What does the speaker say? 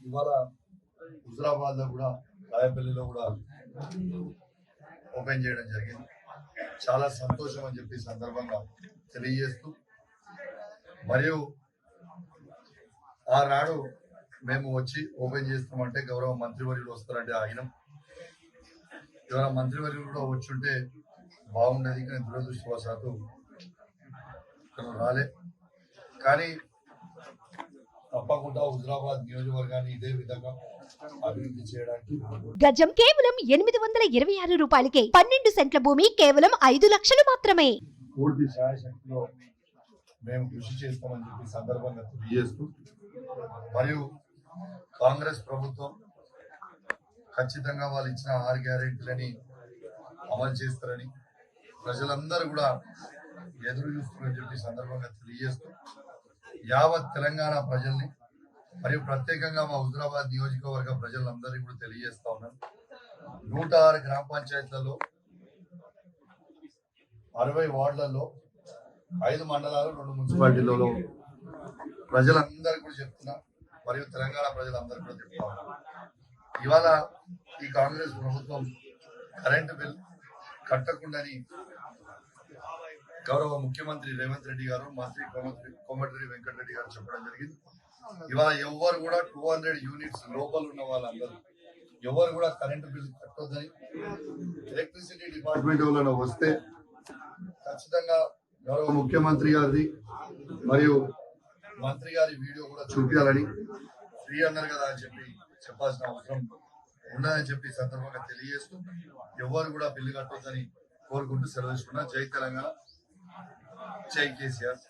ఇవాళ హుజరాబాద్లో కూడా రాయపల్లిలో కూడా ఓపెన్ చేయడం జరిగింది. చాలా సంతోషం అని చెప్పి సందర్భంగా తెలియజేస్తూ మరియు ఆనాడు మేము వచ్చి ఓపెన్ చేస్తామంటే గౌరవ మంత్రివర్యులు వస్తారంటే ఆయన ఎవరైనా మంత్రివర్యులు కూడా వచ్చుంటే బాగుండేది కానీ దురదృష్టవశాత్తు తను రాలే. కానీ తప్పకుండా హుజరాబాద్ నియోజకవర్గాన్ని ఇదే విధంగా అభివృద్ధి చేయడానికి గజం కేవలం ఎనిమిది వందల ఇరవై ఆరు రూపాయలకే పన్నెండు సెంట్ల భూమి కేవలం ఐదు లక్షలు మాత్రమే. పూర్తి శాయశక్తిలో మేము కృషి చేస్తామని చెప్పి సందర్భంగా తెలియజేస్తూ మరియు కాంగ్రెస్ ప్రభుత్వం ఖచ్చితంగా వాళ్ళు ఇచ్చిన ఆరు గ్యారెంటీలని అమలు చేస్తారని ప్రజలందరూ కూడా ఎదురు చూస్తున్నారని చెప్పి సందర్భంగా తెలియజేస్తూ యావత్ తెలంగాణ ప్రజల్ని మరియు ప్రత్యేకంగా మా హుజరాబాద్ నియోజకవర్గ ప్రజలందరికీ కూడా తెలియజేస్తా ఉన్నాను. నూట ఆరు గ్రామ పంచాయతీలలో అరవై వార్డులలో ఐదు మండలాలు రెండు మున్సిపాలిటీలలో ప్రజలందరికీ కూడా చెప్తున్నా మరియు తెలంగాణ ప్రజలందరికీ కూడా చెప్తా ఉన్నా. ఇవాళ ఈ కాంగ్రెస్ ప్రభుత్వం కరెంటు బిల్ కట్టకుండాని గౌరవ ముఖ్యమంత్రి రేవంత్ రెడ్డి గారు మంత్రి కోమటిరెడ్డి వెంకటరెడ్డి గారు చెప్పడం జరిగింది. ఇవాళ ఎవరు కూడా టూ హండ్రెడ్ యూనిట్స్ లోపల ఉన్న వాళ్ళందరూ ఎవరు కూడా కరెంటు బిల్ కట్టొద్దని ఎలక్ట్రిసిటీ డిపార్ట్మెంట్ వాళ్ళలో వస్తే ఖచ్చితంగా గౌరవ ముఖ్యమంత్రి గారిది మరియు మంత్రి గారి వీడియో కూడా చూపించాలని ఫ్రీ అన్నారు కదా అని చెప్పి చెప్పాల్సిన అవసరం ఉండదని చెప్పి సందర్భంగా తెలియజేస్తూ ఎవరు కూడా బిల్లు కట్టొద్దని కోరుకుంటూ సెలవు తీసుకున్నా. జై తెలంగాణ. జై కేసీఆర్